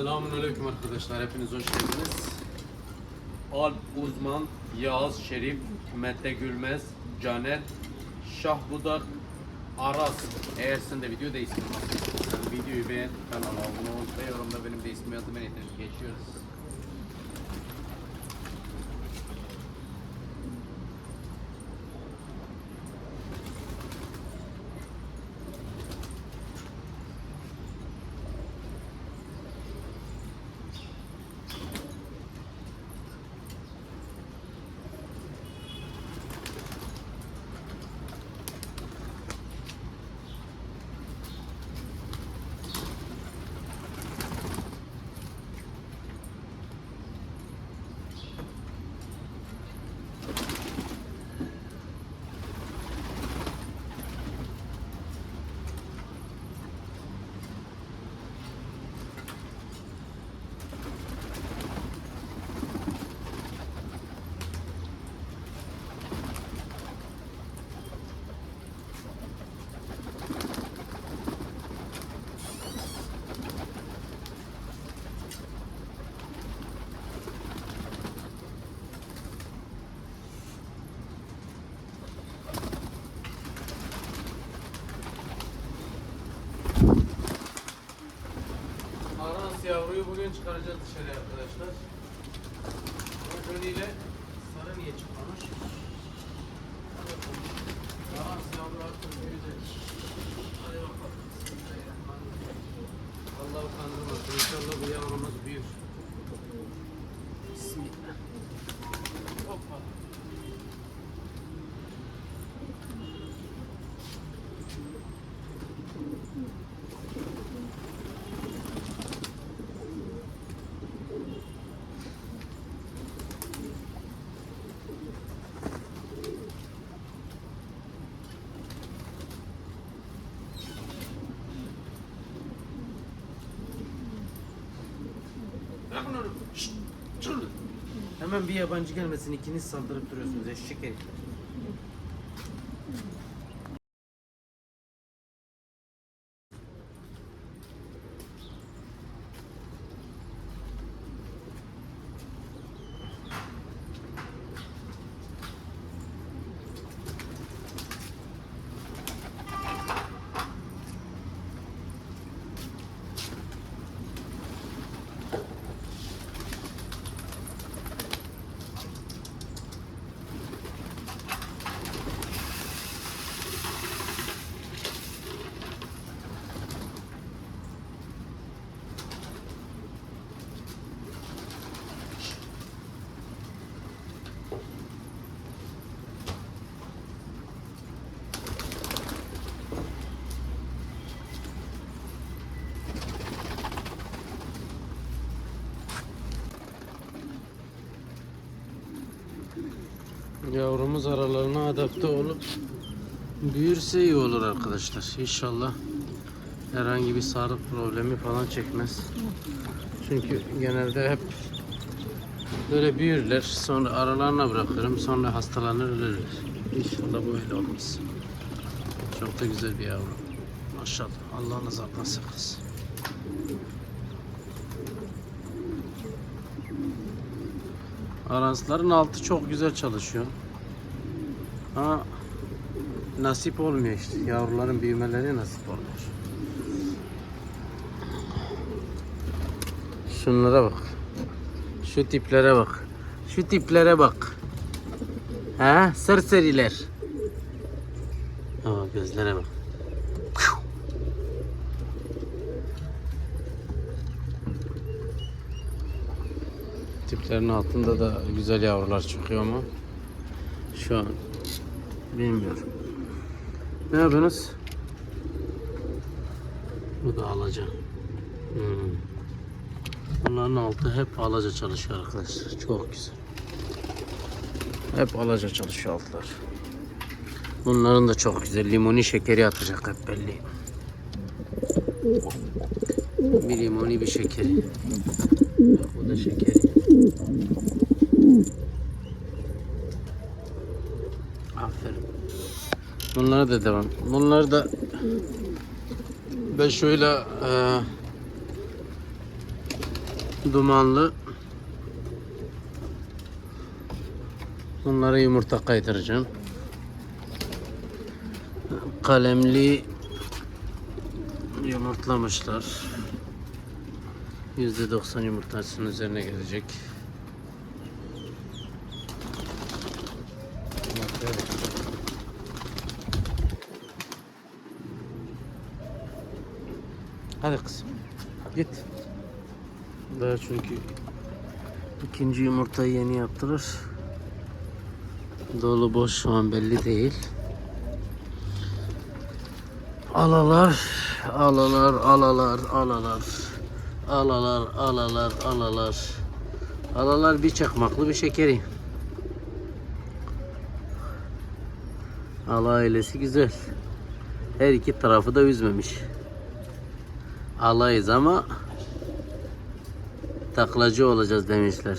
Selamünaleyküm arkadaşlar. Hepiniz hoş geldiniz. Alp Uzman, Yağız Şerif, Mete Gülmez, Caner, Şah Budak, Aras. Eğer sen de video da istiyorsan videoyu beğen, kanala abone ol ve yorumda benim de ismi yazın beni geçiyoruz. Çıkaracağız dışarı arkadaşlar. Ama önüyle sarı niye çıkmamış? Aras yavru artık büyüdü. Hadi bakalım. Allah kandırmasın. İnşallah bu yavrumuz büyür. Bismillah. Hoppa. Onu. Şşt. Hemen bir yabancı gelmesin ikiniz saldırıp duruyorsunuz eşek herifler. Yavrumuz aralarına adapte olup büyürse iyi olur arkadaşlar. İnşallah herhangi bir sağlık problemi falan çekmez. Çünkü genelde hep böyle büyürler. Sonra aralarına bırakırım. Sonra hastalanır ölürler. İnşallah böyle olmaz. Çok da güzel bir yavru. Maşallah. Allah nazardan saklasın. Aransların altı çok güzel çalışıyor. Ama nasip olmuyor işte. Yavruların büyümeleri nasip olmuyor. Şunlara bak. Şu tiplere bak. Şu tiplere bak. He? Serseriler. Aa, gözlere bak. Tiplerin altında da güzel yavrular çıkıyor ama şu an bilmiyorum. Ne yapıyorsunuz? Bu da alaca. Hmm. Bunların altı hep alaca çalışıyor arkadaşlar. Çok güzel. Hep alaca çalışıyor altlar. Bunların da çok güzel. Limoni şekeri atacak hep belli. Bir limoni bir şekeri. Bak bu da şekeri. Bunlara da devam. Bunlar da ben şöyle e, dumanlı. Bunlara yumurta kaydıracağım. Kalemli yumurtlamışlar. %90 yumurtasının üzerine gelecek. Hadi kızım. Git. Daha çünkü ikinci yumurtayı yeni yaptırır. Dolu boş şu an belli değil. Alalar, alalar, alalar, alalar. Alalar, alalar, alalar. Alalar bir çakmaklı bir şekeri. Ala ailesi güzel. Her iki tarafı da üzmemiş. Alayız ama taklacı olacağız demişler.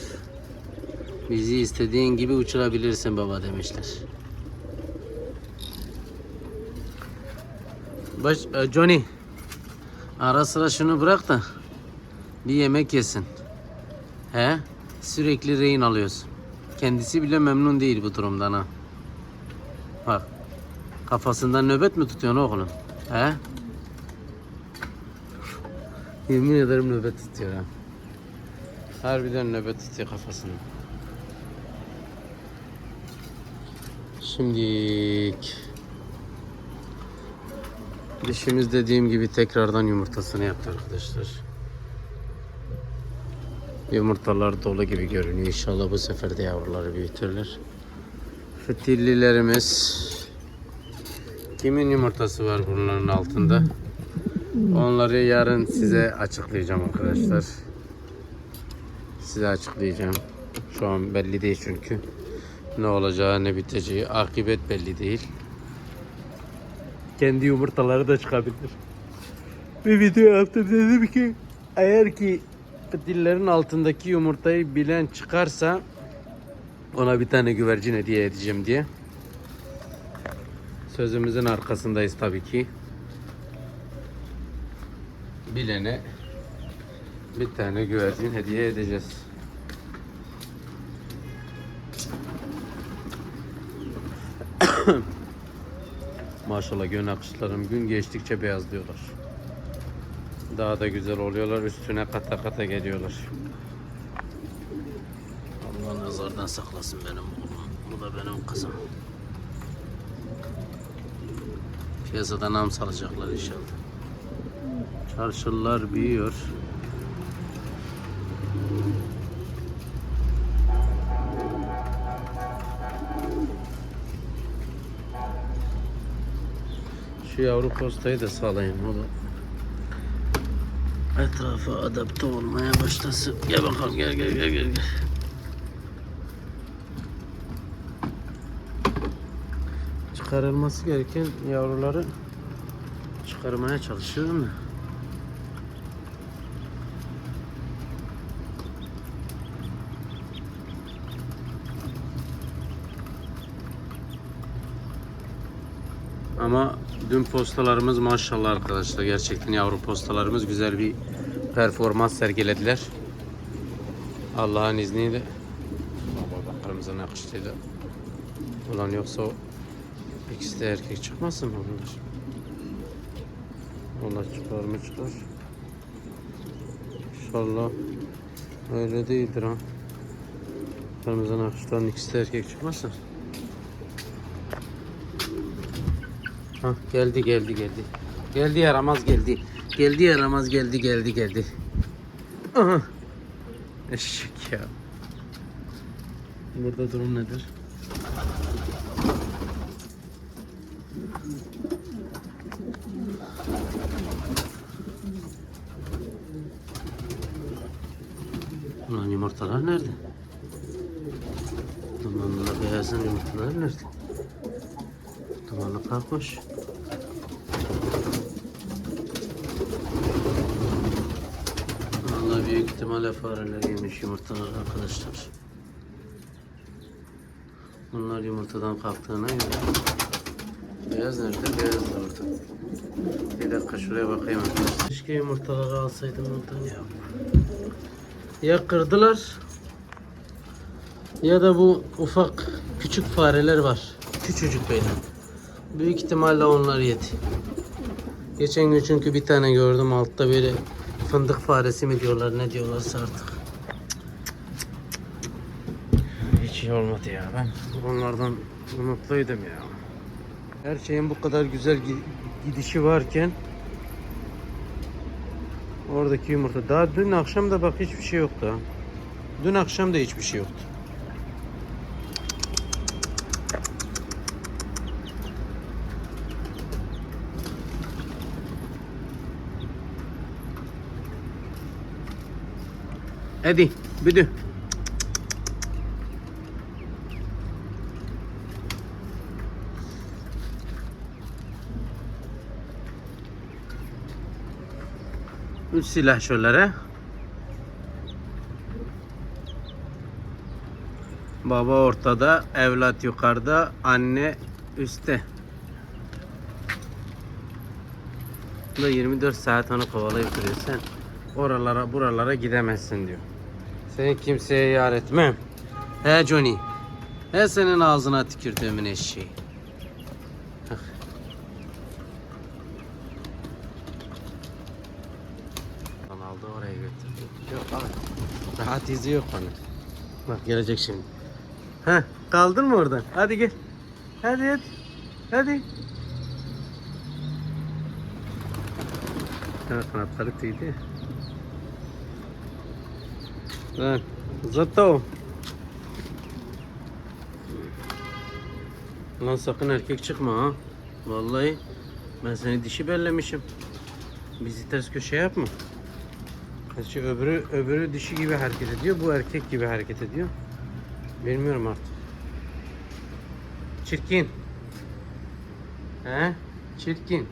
Bizi istediğin gibi uçurabilirsin baba demişler. Baş, e, Johnny ara sıra şunu bırak da bir yemek yesin. He? Sürekli rehin alıyorsun. Kendisi bile memnun değil bu durumdan ha. Bak. Kafasından nöbet mi tutuyorsun oğlum? He? Yemin ederim nöbet tutuyor ha. Harbiden nöbet tutuyor kafasını. Şimdi dişimiz dediğim gibi tekrardan yumurtasını yaptı arkadaşlar. Yumurtalar dolu gibi görünüyor. İnşallah bu sefer de yavruları büyütürler. Fitillilerimiz kimin yumurtası var bunların altında? Onları yarın size açıklayacağım arkadaşlar. Size açıklayacağım. Şu an belli değil çünkü. Ne olacağı ne biteceği. Akıbet belli değil. Kendi yumurtaları da çıkabilir. Bir video yaptım dedim ki eğer ki dillerin altındaki yumurtayı bilen çıkarsa ona bir tane güvercin hediye edeceğim diye. Sözümüzün arkasındayız tabii ki. Bilene bir tane güvercin hediye edeceğiz. Maşallah gün akışlarım gün geçtikçe beyazlıyorlar. Daha da güzel oluyorlar. Üstüne kata kata geliyorlar. Allah nazardan saklasın benim oğlum. Bu da benim kızım. Piyasada nam salacaklar inşallah. Çarşılar büyüyor. Şu yavru postayı da sağlayın o da etrafa adapte olmaya başlasın. Gel bakalım gel gel gel gel. gel. Çıkarılması gereken yavruları çıkarmaya çalışıyorum da. Ama dün postalarımız maşallah arkadaşlar gerçekten yavru postalarımız güzel bir performans sergilediler. Allah'ın izniyle. Baba bak kırmızı nakışlıydı. Ulan yoksa ikisi de erkek çıkmasın mı bunlar? Onlar çıkar mı çıkar? İnşallah öyle değildir ha. Kırmızı nakışların ikisi de erkek çıkmasın. Ha geldi geldi geldi. Geldi yaramaz geldi. Geldi yaramaz geldi geldi geldi. Aha. Eşek ya. Burada durum nedir? Ulan yumurtalar nerede? Dumanlı beyazın yumurtaları nerede? Dumanlı kalkmış. Vallahi büyük ihtimalle fareler yemiş yumurtaları arkadaşlar. Bunlar yumurtadan kalktığına göre. Beyaz nerede? Beyaz da orada. Bir dakika şuraya bakayım arkadaşlar. Keşke yumurtaları alsaydım oradan ya. ya kırdılar ya da bu ufak küçük fareler var. Küçücük böyle. Büyük ihtimalle onlar yedi. Geçen gün çünkü bir tane gördüm altta böyle fındık faresi mi diyorlar ne diyorlarsa artık. Hiç iyi olmadı ya ben onlardan umutluydum ya. Her şeyin bu kadar güzel gi- gidişi varken oradaki yumurta daha dün akşam da bak hiçbir şey yoktu. Dün akşam da hiçbir şey yoktu. Hadi büdü. Üç silah şöyle. Baba ortada, evlat yukarıda, anne üstte. Bu da 24 saat onu kovalayıp duruyor. Sen oralara buralara gidemezsin diyor. Seni kimseye yar etmem. He Johnny. He senin ağzına tükürdüğümün eşeği. Aldı oraya götürdü. Yok abi. Rahat izi yok bana. Bak gelecek şimdi. Heh kaldın mı oradan? Hadi gel. Hadi hadi. Hadi. Ha, kanatları tüydü. Lan Zato. Lan sakın erkek çıkma ha. Vallahi ben seni dişi bellemişim. Bizi ters köşe yapma. Gerçi öbürü, öbürü dişi gibi hareket ediyor. Bu erkek gibi hareket ediyor. Bilmiyorum artık. Çirkin. He? Çirkin.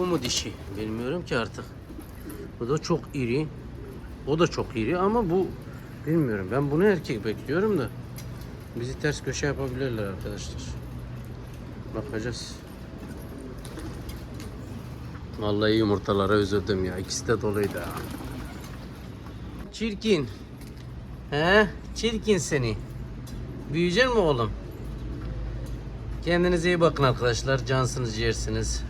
Bu mu dişi? Bilmiyorum ki artık. Bu da çok iri. O da çok iri ama bu bilmiyorum. Ben bunu erkek bekliyorum da. Bizi ters köşe yapabilirler arkadaşlar. Bakacağız. Vallahi yumurtalara üzüldüm ya. İkisi de doluydu. Çirkin. He? Çirkin seni. Büyüyecek mi oğlum? Kendinize iyi bakın arkadaşlar. Cansınız, ciğersiniz.